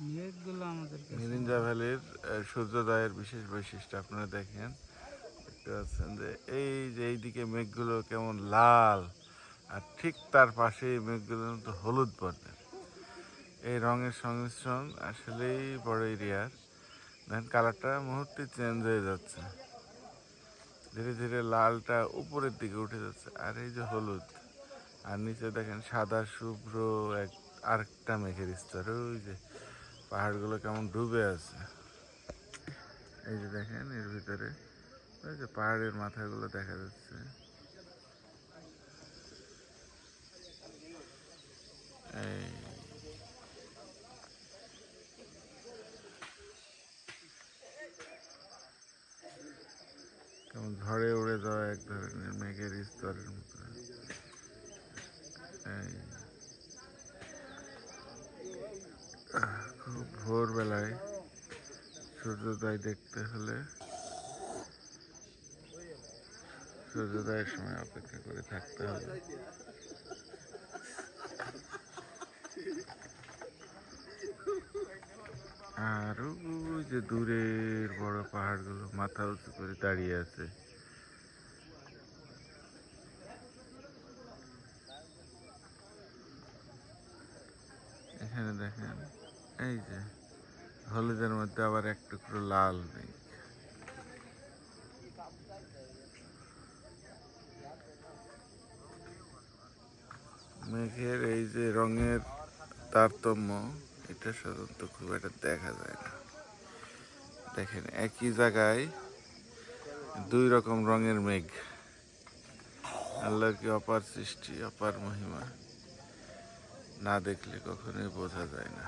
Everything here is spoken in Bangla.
মিরিঞ্জা ভ্যালির সূর্যোদয়ের বিশেষ বৈশিষ্ট্য আপনারা দেখেন। দেখতে পাচ্ছেন যে এই যে এইদিকে মেঘগুলো কেমন লাল আর ঠিক তার পাশে এই মেঘগুলো তো হলুদ বর্ণের। এই রঙের সংমিশ্রণ আসলেই বড় এরিয়ার। দেখেন কালারটা মুহূর্তে চেঞ্জ হয়ে যাচ্ছে। ধীরে ধীরে লালটা উপরের দিকে উঠে যাচ্ছে আর এই যে হলুদ আর নিচে দেখেন সাদা শুভ্র এক আরেকটা মেঘের স্তর ওই যে পাহাড়গুলো কেমন ডুবে আছে। এই যে দেখেন, এর ভিতরে ওই যে পাহাড়ের মাথাগুলো দেখা যাচ্ছে। এই। কেমন ঝড়ে উড়ে যাওয়া এক ধরনের মেঘের স্তরের মতো। এই আহ, খুব ভোরবেলায়, সূর্যোদয় দেখতে হলে সূর্যোদয়ের সময় অপেক্ষা করে থাকতে হবে। আর যে দূরের বড় পাহাড়গুলো মাথা উঁচু করে দাঁড়িয়ে আছে। এখানে দেখেন, এই যে হলুদের মধ্যে আবার এক টুকরো লাল মেঘ মেঘের এই যে রঙের তারতম্য, এটা সাধারণত খুব একটা দেখা যায় না। দেখেন, একই জায়গায় দুই রকম রঙের মেঘ। আল্লাহর কি অপার সৃষ্টি, অপার মহিমা? না দেখলে কখনোই বোঝা যায় না।